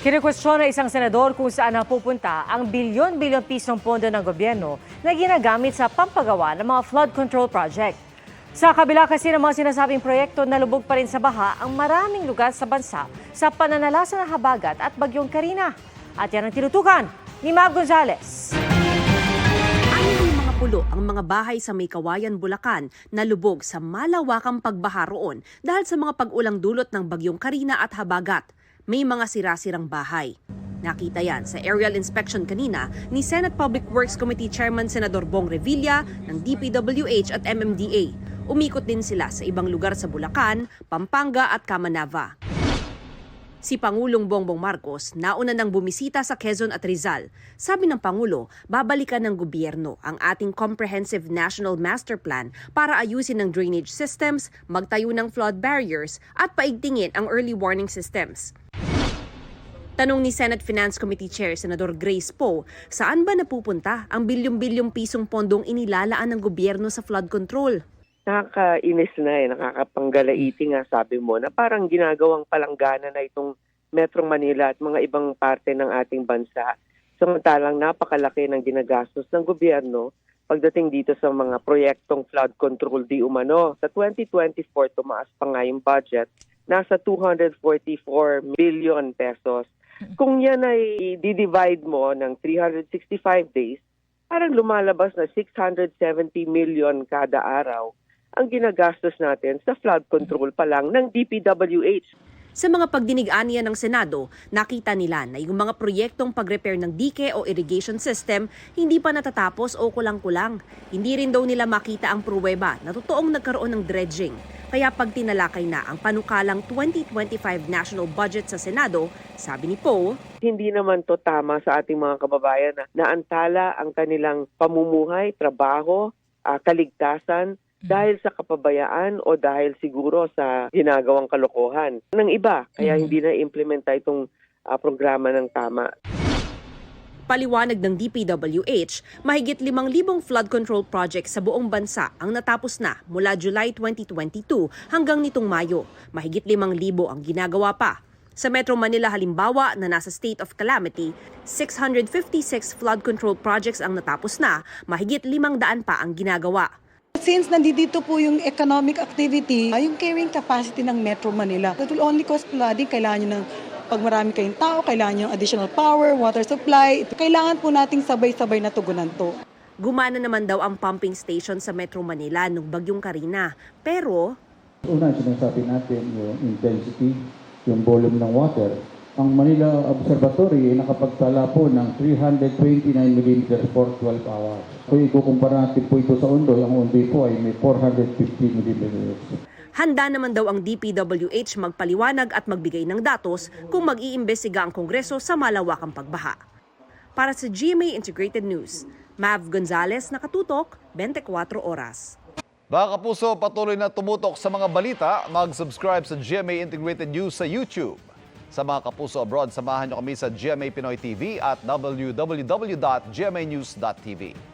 Kinikwestiyon ng isang senador kung saan napupunta ang bilyon-bilyon pisong pondo ng gobyerno na ginagamit sa pampagawa ng mga flood control project. Sa kabila kasi ng mga sinasabing proyekto na lubog pa rin sa baha ang maraming lugar sa bansa sa pananalasa ng habagat at bagyong Karina. At yan ang tinutukan ni Mav Gonzalez. Ayon ng mga pulo ang mga bahay sa May Kawayan, Bulacan na lubog sa malawakang pagbaha roon dahil sa mga pag-ulang dulot ng bagyong Karina at Habagat. May mga sira-sirang bahay. Nakita yan sa aerial inspection kanina ni Senate Public Works Committee Chairman Senador Bong Revilla ng DPWH at MMDA. Umikot din sila sa ibang lugar sa Bulacan, Pampanga at Camanava. Si Pangulong Bongbong Marcos nauna nang bumisita sa Quezon at Rizal. Sabi ng Pangulo, babalikan ng gobyerno ang ating Comprehensive National Master Plan para ayusin ang drainage systems, magtayo ng flood barriers at paigtingin ang early warning systems. Tanong ni Senate Finance Committee Chair Senador Grace Poe, saan ba napupunta ang bilyong-bilyong pisong pondong inilalaan ng gobyerno sa flood control? Nakakainis na eh, nakakapanggalaiti nga sabi mo na parang ginagawang palanggana na itong Metro Manila at mga ibang parte ng ating bansa. Samantalang napakalaki ng ginagastos ng gobyerno pagdating dito sa mga proyektong flood control di umano. Sa 2024, tumaas pa nga yung budget, nasa 244 billion pesos. Kung yan ay di-divide mo ng 365 days, parang lumalabas na 670 million kada araw ang ginagastos natin sa flood control pa lang ng DPWH. Sa mga pagdinig-aniya ng Senado, nakita nila na yung mga proyektong pag-repair ng dike o irrigation system hindi pa natatapos o kulang-kulang. Hindi rin daw nila makita ang pruweba na totoong nagkaroon ng dredging. Kaya pag tinalakay na ang panukalang 2025 national budget sa Senado, sabi ni Poe, Hindi naman to tama sa ating mga kababayan na naantala ang kanilang pamumuhay, trabaho, ah, kaligtasan dahil sa kapabayaan o dahil siguro sa ginagawang kalokohan ng iba. Kaya hindi na implementa itong ah, programa ng tama. Paliwanag ng DPWH, mahigit 5,000 flood control projects sa buong bansa ang natapos na mula July 2022 hanggang nitong Mayo. Mahigit 5,000 ang ginagawa pa. Sa Metro Manila halimbawa na nasa state of calamity, 656 flood control projects ang natapos na, mahigit 500 pa ang ginagawa. Since nandito po yung economic activity, ay yung carrying capacity ng Metro Manila, that will only cause flooding. Kailangan nyo ng, pag marami kayong tao, kailangan nyo ng additional power, water supply. Kailangan po nating sabay-sabay na tugunan to. Gumana naman daw ang pumping station sa Metro Manila nung bagyong Karina. Pero Una, sinasabi natin yung intensity, yung volume ng water. Ang Manila Observatory ay nakapagtala po ng 329 mm for 12 hours. Kung ikukumpara natin po ito sa Ondoy, ang Ondoy po ay may 450 mm. Handa naman daw ang DPWH magpaliwanag at magbigay ng datos kung mag-iimbestiga ang Kongreso sa malawakang pagbaha. Para sa GMA Integrated News, Mav Gonzalez, nakatutok, 24 oras. Mga kapuso, patuloy na tumutok sa mga balita. Mag-subscribe sa GMA Integrated News sa YouTube. Sa mga kapuso abroad, samahan niyo kami sa GMA Pinoy TV at www.gmanews.tv.